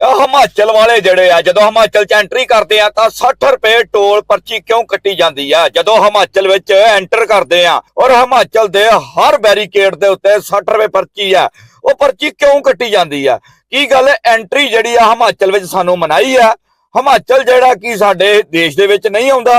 ਇਹ ਹਿਮਾਚਲ ਵਾਲੇ ਜਿਹੜੇ ਆ, ਜਦੋਂ ਹਿਮਾਚਲ ਚ ਐਂਟਰੀ ਕਰਦੇ ਆ, ਤਾਂ 60 ਰੁਪਏ ਟੋਲ ਪਰਚੀ ਕਿਉਂ ਕੱਟੀ ਜਾਂਦੀ ਆ? ਜਦੋਂ ਹਿਮਾਚਲ ਵਿੱਚ ਐਂਟਰ ਕਰਦੇ ਆ, ਔਰ ਹਿਮਾਚਲ ਦੇ ਹਰ ਬੈਰੀਕੇਡ ਦੇ ਉੱਤੇ 60 ਰੁਪਏ ਪਰਚੀ ਆ, ਉਹ ਪਰਚੀ ਕਿਉਂ ਕੱਟੀ ਜਾਂਦੀ ਆ? ਕੀ ਗੱਲ ਐਂਟਰੀ ਜਿਹੜੀ ਆ ਹਿਮਾਚਲ ਵਿੱਚ ਸਾਨੂੰ ਮਨਾਈ ਆ? ਹਿਮਾਚਲ ਜਿਹੜਾ ਕੀ ਸਾਡੇ ਦੇਸ਼ ਦੇ ਵਿੱਚ ਨਹੀਂ ਆਉਂਦਾ,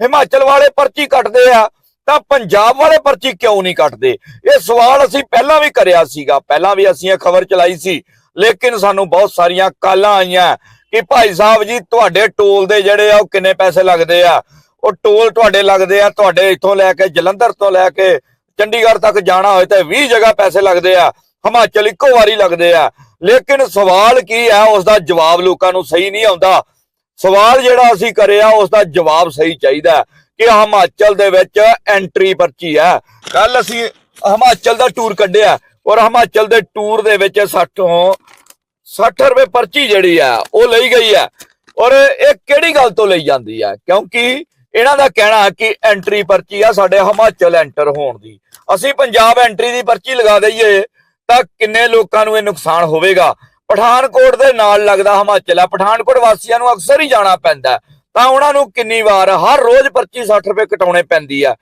ਹਿਮਾਚਲ ਵਾਲੇ ਪਰਚੀ ਕੱਟਦੇ ਆ, ਤਾਂ ਪੰਜਾਬ ਵਾਲੇ ਪਰਚੀ ਕਿਉਂ ਨਹੀਂ ਕੱਟਦੇ? ਇਹ ਸਵਾਲ ਅਸੀਂ ਪਹਿਲਾਂ ਵੀ ਕਰਿਆ ਸੀਗਾ, ਪਹਿਲਾਂ ਵੀ ਅਸੀਂ ਇਹ ਖਬਰ ਚਲਾਈ ਸੀ ਲੇਕਿਨ ਸਾਨੂੰ ਬਹੁਤ ਸਾਰੀਆਂ ਕਾਲਾਂ ਆਈਆਂ ਕਿ ਭਾਈ ਸਾਹਿਬ ਜੀ, ਤੁਹਾਡੇ ਟੋਲ ਦੇ ਜਿਹੜੇ ਆ, ਉਹ ਕਿੰਨੇ ਪੈਸੇ ਲੱਗਦੇ ਆ? ਉਹ ਟੋਲ ਤੁਹਾਡੇ ਲੱਗਦੇ ਆ, ਤੁਹਾਡੇ ਇੱਥੋਂ ਲੈ ਕੇ, ਜਲੰਧਰ ਤੋਂ ਲੈ ਕੇ, ਚੰਡੀਗੜ੍ਹ ਤੱਕ ਜਾਣਾ ਹੋਏ ਤਾਂ 20 ਜਗ੍ਹਾ ਪੈਸੇ ਲੱਗਦੇ ਆ, ਹਿਮਾਚਲ ਇੱਕੋ ਵਾਰੀ ਲੱਗਦੇ ਆ। ਲੇਕਿਨ ਸਵਾਲ ਕੀ ਹੈ ਉਸ ਦਾ ਜਵਾਬ ਲੋਕਾਂ ਨੂੰ ਸਹੀ ਨਹੀਂ ਆਉਂਦਾ। ਸਵਾਲ ਜਿਹੜਾ ਅਸੀਂ ਕਰਿਆ ਉਸ ਦਾ ਜਵਾਬ ਸਹੀ ਚਾਹੀਦਾ ਕਿ ਹਿਮਾਚਲ ਦੇ ਵਿੱਚ ਐਂਟਰੀ ਪਰਚੀ ਹੈ। ਕੱਲ ਅਸੀਂ ਹਿਮਾਚਲ ਦਾ ਟੂਰ ਕੱਢਿਆ। ਔਰ ਹਿਮਾਚਲ ਦੇ ਟੂਰ ਦੇ ਵਿੱਚ ਸਾਠੋਂ 60 ਰੁਪਏ ਪਰਚੀ ਜਿਹੜੀ ਆ, ਉਹ ਲਈ ਗਈ ਹੈ ਔਰ ਇਹ ਕਿਹੜੀ ਗੱਲ ਤੋਂ ਲਈ ਜਾਂਦੀ ਹੈ ਕਿਉਂਕਿ ਇਹਨਾਂ ਦਾ ਕਹਿਣਾ ਕਿ ਐਂਟਰੀ ਪਰਚੀ ਆ ਸਾਡੇ ਹਿਮਾਚਲ ਐਂਟਰ ਹੋਣ ਦੀ। ਅਸੀਂ ਪੰਜਾਬ ਐਂਟਰੀ ਦੀ ਪਰਚੀ ਲਗਾ ਦਈਏ, ਤਾਂ ਕਿੰਨੇ ਲੋਕਾਂ ਨੂੰ ਇਹ ਨੁਕਸਾਨ ਹੋਵੇਗਾ? ਪਠਾਨਕੋਟ ਦੇ ਨਾਲ ਲੱਗਦਾ ਹਿਮਾਚਲ ਆ। ਪਠਾਨਕੋਟ ਵਾਸੀਆਂ ਨੂੰ ਅਕਸਰ ਹੀ ਜਾਣਾ ਪੈਂਦਾ। ਤਾਂ ਉਹਨਾਂ ਨੂੰ ਕਿੰਨੀ ਵਾਰ ਹਰ ਰੋਜ਼ ਪਰਚੀ 60 ਰੁਪਏ ਕਟਾਉਣੇ ਪੈਂਦੀ ਆ।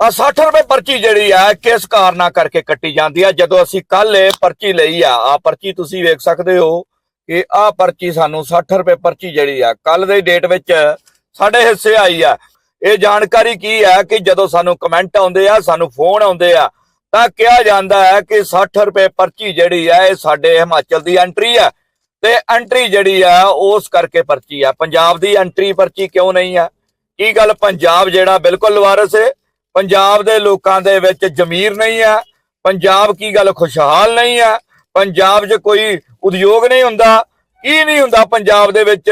ਆ 60 ਰੁਪਏ ਪਰਚੀ ਜਿਹੜੀ ਆ, ਕਿਸ ਕਾਰਨਾ ਕਰਕੇ ਕੱਟੀ ਜਾਂਦੀ ਆ? ਜਦੋਂ ਅਸੀਂ ਕੱਲ ਇਹ ਪਰਚੀ ਲਈ ਆ ਆ ਪਰਚੀ ਤੁਸੀਂ ਵੇਖ ਸਕਦੇ ਹੋ ਕਿ ਆ ਪਰਚੀ ਸਾਨੂੰ 60 ਰੁਪਏ ਪਰਚੀ ਜਿਹੜੀ ਆ ਕੱਲ ਦੇ ਡੇਟ ਵਿੱਚ ਸਾਡੇ ਹਿੱਸੇ ਆਈ ਆ। ਇਹ ਜਾਣਕਾਰੀ ਕੀ ਹੈ ਕਿ ਜਦੋਂ ਸਾਨੂੰ ਕਮੈਂਟ ਆਉਂਦੇ ਆ, ਸਾਨੂੰ ਫੋਨ ਆਉਂਦੇ ਆ, ਤਾਂ ਕਿਹਾ ਜਾਂਦਾ ਹੈ ਕਿ 60 ਰੁਪਏ ਪਰਚੀ ਜਿਹੜੀ ਆ, ਇਹ ਸਾਡੇ ਹਿਮਾਚਲ ਦੀ ਐਂਟਰੀ ਆ। ਤੇ ਐਂਟਰੀ ਜਿਹੜੀ ਆ, ਉਸ ਕਰਕੇ ਪਰਚੀ ਆ। ਪੰਜਾਬ ਦੀ ਐਂਟਰੀ ਪਰਚੀ ਕਿਉਂ ਨਹੀਂ ਆ? ਕੀ ਗੱਲ? ਪੰਜਾਬ ਜਿਹੜਾ ਬਿਲਕੁਲ ਲਵਾਰਸ ਹੈ ਪੰਜਾਬ ਦੇ ਲੋਕਾਂ ਦੇ ਵਿੱਚ ਜ਼ਮੀਰ ਨਹੀਂ ਆ, ਪੰਜਾਬ ਕੀ ਗੱਲ ਖੁਸ਼ਹਾਲ ਨਹੀਂ ਆ, ਪੰਜਾਬ 'ਚ ਕੋਈ ਉਦਯੋਗ ਨਹੀਂ ਹੁੰਦਾ, ਕੀ ਨਹੀਂ ਹੁੰਦਾ ਪੰਜਾਬ ਦੇ ਵਿੱਚ?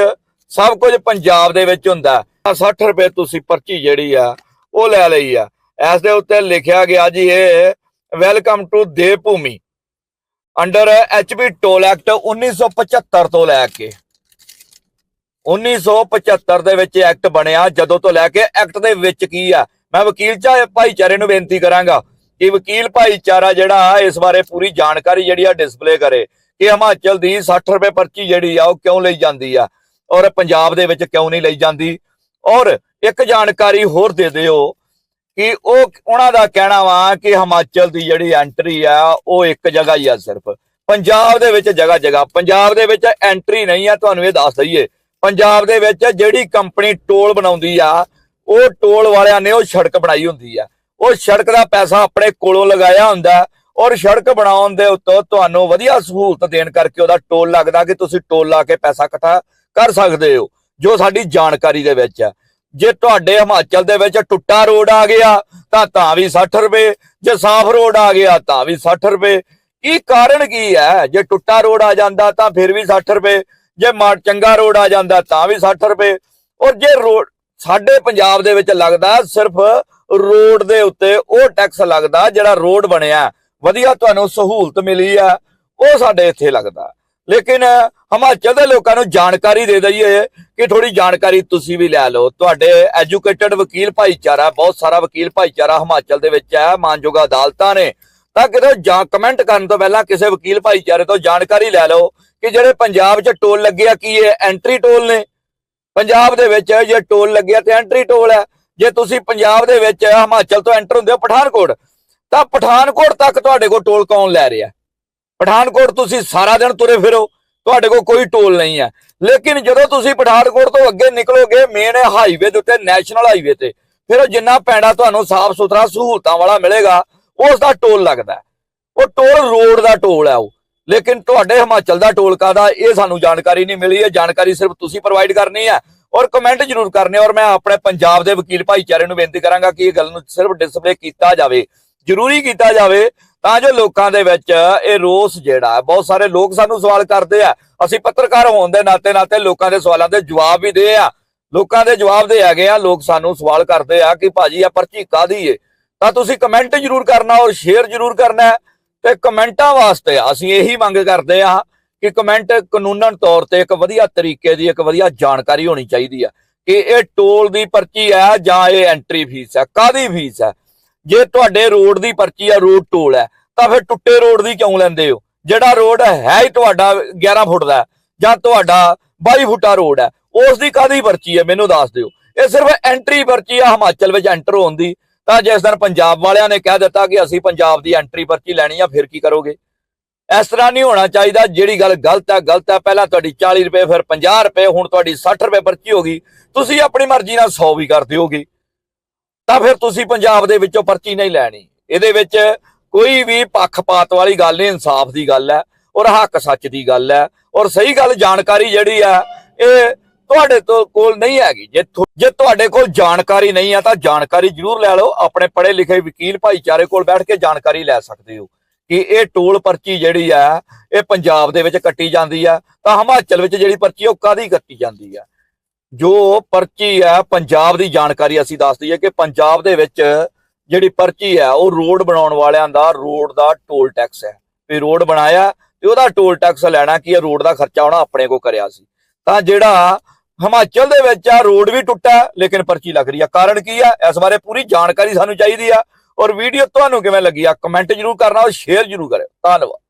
ਸਭ ਕੁਝ ਪੰਜਾਬ ਦੇ ਵਿੱਚ ਹੁੰਦਾ। ਆਹ 60 ਰੁਪਏ ਤੁਸੀਂ ਪਰਚੀ ਜਿਹੜੀ ਆ, ਉਹ ਲੈ ਲਈ ਆ। ਇਸ ਦੇ ਉੱਤੇ ਲਿਖਿਆ ਗਿਆ ਜੀ ਇਹ welcome to Dev Bhoomi under HP toll act 1975 ਤੋਂ ਲੈ ਕੇ। 1975 ਦੇ ਵਿੱਚ ਐਕਟ ਬਣਿਆ, ਜਦੋਂ ਤੋਂ ਲੈ ਕੇ ਐਕਟ ਦੇ ਵਿੱਚ ਕੀ ਆ? ਮੈਂ ਵਕੀਲ ਚਾ ਭਾਈਚਾਰੇ ਨੂੰ ਬੇਨਤੀ ਕਰਾਂਗਾ ਕਿ ਵਕੀਲ ਭਾਈਚਾਰਾ ਜਿਹੜਾ ਇਸ ਬਾਰੇ ਪੂਰੀ ਜਾਣਕਾਰੀ ਜਿਹੜੀ ਆ ਡਿਸਪਲੇ ਕਰੇ ਕਿ ਹਿਮਾਚਲ ਦੀ 60 ਰੁਪਏ ਪਰਚੀ ਜਿਹੜੀ ਆ, ਉਹ ਕਿਉਂ ਲਈ ਜਾਂਦੀ ਆ ਔਰ ਪੰਜਾਬ ਦੇ ਵਿੱਚ ਕਿਉਂ ਨਹੀਂ ਲਈ ਜਾਂਦੀ ਔਰ ਇੱਕ ਜਾਣਕਾਰੀ ਹੋਰ ਦੇ ਦਿਓ ਕਿ ਉਹ ਉਹਨਾਂ ਦਾ ਕਹਿਣਾ ਵਾ ਕਿ ਹਿਮਾਚਲ ਦੀ ਜਿਹੜੀ ਐਂਟਰੀ ਆ, ਉਹ ਇੱਕ ਜਗ੍ਹਾ ਹੀ ਆ ਸਿਰਫ। ਪੰਜਾਬ ਦੇ ਵਿੱਚ ਜਗ੍ਹਾ ਜਗ੍ਹਾ। ਪੰਜਾਬ ਦੇ ਵਿੱਚ ਐਂਟਰੀ ਨਹੀਂ ਆ, ਤੁਹਾਨੂੰ ਇਹ ਦੱਸ ਦਈਏ। ਪੰਜਾਬ ਦੇ ਵਿੱਚ ਜਿਹੜੀ ਕੰਪਨੀ ਟੋਲ ਬਣਾਉਂਦੀ ਆ ਉਹ ਟੋਲ ਵਾਲਿਆਂ ਨੇ ਉਹ ਸੜਕ ਬਣਾਈ ਹੁੰਦੀ ਆ। ਉਹ ਸੜਕ ਦਾ ਪੈਸਾ ਆਪਣੇ ਕੋਲੋਂ ਲਗਾਇਆ ਹੁੰਦਾ ਔਰ ਸੜਕ ਬਣਾਉਣ ਦੇ ਉੱਤੋਂ ਤੁਹਾਨੂੰ ਵਧੀਆ ਸਹੂਲਤ ਦੇਣ ਕਰਕੇ ਉਹਦਾ ਟੋਲ ਲੱਗਦਾ ਕਿ ਤੁਸੀਂ ਟੋਲ ਲਾ ਕੇ ਪੈਸਾ ਇਕੱਠਾ ਕਰ ਸਕਦੇ ਹੋ, ਜੋ ਸਾਡੀ ਜਾਣਕਾਰੀ ਦੇ ਵਿੱਚ ਹੈ। ਜੇ ਤੁਹਾਡੇ ਹਿਮਾਚਲ ਦੇ ਵਿੱਚ ਟੁੱਟਾ ਰੋਡ ਆ ਗਿਆ, ਤਾਂ ਤਾਂ ਵੀ 60 ਰੁਪਏ, ਜੇ ਸਾਫ਼ ਰੋਡ ਆ ਗਿਆ, ਤਾਂ ਵੀ 60 ਰੁਪਏ। ਕੀ ਕਾਰਨ ਕੀ ਹੈ? ਜੇ ਟੁੱਟਾ ਰੋਡ ਆ ਜਾਂਦਾ, ਤਾਂ ਫਿਰ ਵੀ 60 ਰੁਪਏ। ਜੇ ਮਾ, ਚੰਗਾ ਰੋਡ ਆ ਜਾਂਦਾ, ਤਾਂ ਵੀ 60 ਰੁਪਏ। ਔਰ ਜੇ ਰੋਡ ਸਾਡੇ ਪੰਜਾਬ ਦੇ ਵਿੱਚ ਲੱਗਦਾ ਸਿਰਫ ਰੋਡ ਦੇ ਉੱਤੇ ਉਹ ਟੈਕਸ ਲੱਗਦਾ ਜਿਹੜਾ ਰੋਡ ਬਣਿਆ। ਵਧੀਆ ਤੁਹਾਨੂੰ ਸਹੂਲਤ ਮਿਲੀ ਆ, ਉਹ ਸਾਡੇ ਇੱਥੇ ਲੱਗਦਾ। ਲੇਕਿਨ ਹਿਮਾਚਲ ਦੇ ਲੋਕਾਂ ਨੂੰ ਜਾਣਕਾਰੀ ਦੇ ਦਈਏ ਕਿ ਥੋੜੀ ਜਾਣਕਾਰੀ ਤੁਸੀਂ ਵੀ ਲੈ ਲਓ। ਤੁਹਾਡੇ ਐਜੂਕੇਟਡ ਵਕੀਲ ਭਾਈਚਾਰਾ, ਬਹੁਤ ਸਾਰਾ ਵਕੀਲ ਭਾਈਚਾਰਾ ਹਿਮਾਚਲ ਦੇ ਵਿੱਚ ਹੈ, ਮਾਨਯੋਗ ਅਦਾਲਤਾਂ ਨੇ। ਤਾਂ ਕਿਤੇ ਜਾਂ ਕਮੈਂਟ ਕਰਨ ਤੋਂ ਪਹਿਲਾਂ ਕਿਸੇ ਵਕੀਲ ਭਾਈਚਾਰੇ ਤੋਂ ਜਾਣਕਾਰੀ ਲੈ ਲਓ ਕਿ ਜਿਹੜੇ ਪੰਜਾਬ 'ਚ ਟੋਲ ਲੱਗੇ ਆ, ਕੀ ਇਹ ਐਂਟਰੀ ਟੋਲ ਨੇ? ਪੰਜਾਬ ਦੇ ਵਿੱਚ ਜੇ ਟੋਲ ਲੱਗਿਆ ਤੇ ਐਂਟਰੀ ਟੋਲ ਹੈ। ਜੇ ਤੁਸੀਂ ਪੰਜਾਬ ਦੇ ਵਿੱਚ ਹਿਮਾਚਲ ਤੋਂ ਐਂਟਰ ਹੁੰਦੇ ਹੋ ਪਠਾਨਕੋਟ, ਤਾਂ ਪਠਾਨਕੋਟ ਤੱਕ ਤੁਹਾਡੇ ਕੋਲ ਟੋਲ ਕੌਣ ਲੈ ਰਿਹਾ? ਪਠਾਨਕੋਟ ਤੁਸੀਂ ਸਾਰਾ ਦਿਨ ਤੁਰੇ ਫਿਰੋ, ਤੁਹਾਡੇ ਕੋਲ ਕੋਈ ਟੋਲ ਨਹੀਂ ਹੈ। ਲੇਕਿਨ ਜਦੋਂ ਤੁਸੀਂ ਪਠਾਨਕੋਟ ਤੋਂ ਅੱਗੇ ਨਿਕਲੋਗੇ ਮੇਨ ਹਾਈਵੇ ਦੇ ਉੱਤੇ ਨੈਸ਼ਨਲ ਹਾਈਵੇ ਤੇ, ਫਿਰ ਉਹ ਜਿੰਨਾ ਪੈਂਡਾ ਤੁਹਾਨੂੰ ਸਾਫ਼ ਸੁਥਰਾ ਸਹੂਲਤਾਂ ਵਾਲਾ ਮਿਲੇਗਾ, ਉਸ ਦਾ ਟੋਲ ਲੱਗਦਾ ਉਹ ਟੋਲ ਰੋਡ ਦਾ ਟੋਲ ਹੈ ਉਹ। ਲੇਕਿਨ ਤੁਹਾਡੇ ਹਿਮਾਚਲ ਦਾ ਟੋਲ ਕਾਦਾ ਇਹ ਸਾਨੂੰ ਜਾਣਕਾਰੀ ਨਹੀਂ ਮਿਲੀ, ਇਹ ਜਾਣਕਾਰੀ ਸਿਰਫ ਤੁਸੀਂ ਪ੍ਰੋਵਾਈਡ ਕਰਨੀ ਹੈ। ਔਰ ਕਮੈਂਟ ਜ਼ਰੂਰ ਕਰਨੇ, ਔਰ ਮੈਂ ਆਪਣੇ ਪੰਜਾਬ ਦੇ ਵਕੀਲ ਭਾਈਚਾਰੇ ਨੂੰ ਬੇਨਤੀ ਕਰਾਂਗਾ ਕਿ ਇਹ ਗੱਲ ਨੂੰ ਸਿਰਫ ਡਿਸਪਲੇ ਕੀਤਾ ਜਾਵੇ, ਜ਼ਰੂਰੀ ਕੀਤਾ ਜਾਵੇ, ਤਾਂ ਜੋ ਲੋਕਾਂ ਦੇ ਵਿੱਚ ਇਹ ਰੋਸ ਜਿਹੜਾ ਹੈ, ਬਹੁਤ ਸਾਰੇ ਲੋਕ ਸਾਨੂੰ ਸਵਾਲ ਕਰਦੇ ਆ। ਅਸੀਂ ਪੱਤਰਕਾਰ ਹੋਣ ਦੇ ਨਾਤੇ ਨਾਤੇ ਲੋਕਾਂ ਦੇ ਸਵਾਲਾਂ ਦੇ ਜਵਾਬ ਵੀ ਦੇ ਆ। ਲੋਕਾਂ ਦੇ ਜਵਾਬ ਦੇ ਹੈਗੇ ਆ, ਲੋਕ ਸਾਨੂੰ ਸਵਾਲ ਕਰਦੇ ਆ ਕਿ ਭਾਜੀ ਆ ਪਰਚੀ ਕਾਦੀ ਏ? ਤਾਂ ਤੁਸੀਂ ਕਮੈਂਟ ਜ਼ਰੂਰ ਕਰਨਾ ਔਰ ਸ਼ੇਅਰ ਜ਼ਰੂਰ ਕਰਨਾ ਤੇ ਕਮੈਂਟਾਂ ਵਾਸਤੇ ਅਸੀਂ ਇਹੀ ਮੰਗ ਕਰਦੇ ਆ ਕਿ ਕਮੈਂਟ ਕਾਨੂੰਨਨ ਤੌਰ ਤੇ ਇੱਕ ਵਧੀਆ ਤਰੀਕੇ ਦੀ, ਇੱਕ ਵਧੀਆ ਜਾਣਕਾਰੀ ਹੋਣੀ ਚਾਹੀਦੀ ਆ ਕਿ ਇਹ ਟੋਲ ਦੀ ਪਰਚੀ ਹੈ ਜਾਂ ਇਹ ਐਂਟਰੀ ਫੀਸ ਹੈ ਕਾਦੀ ਫੀਸ ਹੈ ਜੇ ਤੁਹਾਡੇ ਰੋਡ ਦੀ ਪਰਚੀ ਆ, ਰੋਡ ਟੋਲ ਹੈ ਤਾਂ ਫਿਰ ਟੁੱਟੇ ਰੋਡ ਦੀ ਕਿਉਂ ਲੈਂਦੇ ਹੋ? ਜਿਹੜਾ ਰੋਡ ਹੈ ਹੀ ਤੁਹਾਡਾ 11 ਫੁੱਟ ਦਾ, ਜਾਂ ਤੁਹਾਡਾ 22 ਫੁੱਟਾ ਰੋਡ ਹੈ ਉਸ ਦੀ ਕਾਦੀ ਪਰਚੀ ਹੈ ਮੈਨੂੰ ਦੱਸ ਦਿਓ। ਇਹ ਸਿਰਫ ਐਂਟਰੀ ਪਰਚੀ ਆ, ਹਿਮਾਚਲ ਵਿੱਚ ਐਂਟਰ ਹੋਣ ਦੀ। ਤਾਂ ਜਿਸ ਦਿਨ ਪੰਜਾਬ ਵਾਲਿਆਂ ਨੇ ਕਹਿ ਦਿੱਤਾ ਕਿ ਅਸੀਂ ਪੰਜਾਬ ਦੀ ਐਂਟਰੀ ਪਰਚੀ ਲੈਣੀ ਆ, ਫਿਰ ਕੀ ਕਰੋਗੇ? ਇਸ ਤਰ੍ਹਾਂ ਨਹੀਂ ਹੋਣਾ ਚਾਹੀਦਾ, ਜਿਹੜੀ ਗੱਲ ਗਲਤ ਹੈ ਗਲਤ ਹੈ, ਪਹਿਲਾਂ ਤੁਹਾਡੀ 40 ਰੁਪਏ, ਫਿਰ 50 ਰੁਪਏ, ਹੁਣ ਤੁਹਾਡੀ 60 ਰੁਪਏ ਪਰਚੀ ਹੋ ਗਈ, ਤੁਸੀਂ ਆਪਣੀ ਮਰਜ਼ੀ ਨਾਲ 100 ਵੀ ਕਰ ਦਿਓਗੇ। ਤਾਂ ਫਿਰ ਤੁਸੀਂ ਪੰਜਾਬ ਦੇ ਵਿੱਚੋਂ ਪਰਚੀ ਨਹੀਂ ਲੈਣੀ। ਇਹਦੇ ਵਿੱਚ ਕੋਈ ਵੀ ਪੱਖਪਾਤ ਵਾਲੀ ਗੱਲ ਨਹੀਂ, ਇਨਸਾਫ ਦੀ ਗੱਲ ਹੈ, ਔਰ ਹੱਕ ਸੱਚ ਦੀ ਗੱਲ ਹੈ, ਔਰ ਸਹੀ ਗੱਲ ਜਾਣਕਾਰੀ ਜਿਹੜੀ ਹੈ, ਇਹ ਤੁਹਾਡੇ ਤੋਂ ਕੋਲ ਨਹੀਂ ਹੈਗੀ। ਜੇ ਜੇ ਤੁਹਾਡੇ ਕੋਲ ਜਾਣਕਾਰੀ ਨਹੀਂ ਆ ਤਾਂ ਜਾਣਕਾਰੀ ਜ਼ਰੂਰ ਲੈ ਲਓ। ਆਪਣੇ ਪੜ੍ਹੇ ਲਿਖੇ ਵਕੀਲ ਭਾਈਚਾਰੇ ਕੋਲ ਬੈਠ ਕੇ ਜਾਣਕਾਰੀ ਲੈ ਸਕਦੇ ਹੋ। ਕਿ ਇਹ ਟੋਲ ਪਰਚੀ ਜਿਹੜੀ ਆ, ਇਹ ਪੰਜਾਬ ਦੇ ਵਿੱਚ ਕੱਟੀ ਜਾਂਦੀ ਆ। ਤਾਂ ਹਿਮਾਚਲ ਵਿੱਚ ਜਿਹੜੀ ਪਰਚੀ ਉਹ ਕਾਦੀ ਕੱਟੀ ਜਾਂਦੀ ਆ? ਜੋ ਪਰਚੀ ਆ, ਪੰਜਾਬ ਦੀ ਜਾਣਕਾਰੀ ਅਸੀਂ ਦੱਸਦੀ ਹੈ ਕਿ ਪੰਜਾਬ ਦੇ ਵਿੱਚ ਜਿਹੜੀ ਪਰਚੀ ਆ, ਉਹ ਰੋਡ ਬਣਾਉਣ ਵਾਲਿਆਂ ਦਾ, ਰੋਡ ਦਾ ਟੋਲ ਟੈਕਸ ਹੈ। ਵੀ ਰੋਡ ਬਣਾਇਆ ਤੇ ਉਹਦਾ ਟੋਲ ਟੈਕਸ ਲੈਣਾ ਕੀ ਹੈ ਰੋਡ ਦਾ ਖਰਚਾ ਉਹਨਾਂ ਆਪਣੇ ਕੋ ਕਰਿਆ ਸੀ। ਤਾਂ ਜਿਹੜਾ ਹਿਮਾਚਲ ਦੇ ਵਿੱਚ ਆ, ਰੋਡ ਵੀ ਟੁੱਟਾ ਲੇਕਿਨ ਪਰਚੀ ਲੱਗ ਰਹੀ ਆ। ਕਾਰਨ ਕੀ ਆ? ਇਸ ਬਾਰੇ ਪੂਰੀ ਜਾਣਕਾਰੀ ਸਾਨੂੰ ਚਾਹੀਦੀ ਆ ਔਰ ਵੀਡੀਓ ਤੁਹਾਨੂੰ ਕਿਵੇਂ ਲੱਗੀ ਆ, ਕਮੈਂਟ ਜਰੂਰ ਕਰਨਾ ਔਰ ਸ਼ੇਅਰ ਜਰੂਰ ਕਰਿਓ। ਧੰਨਵਾਦ।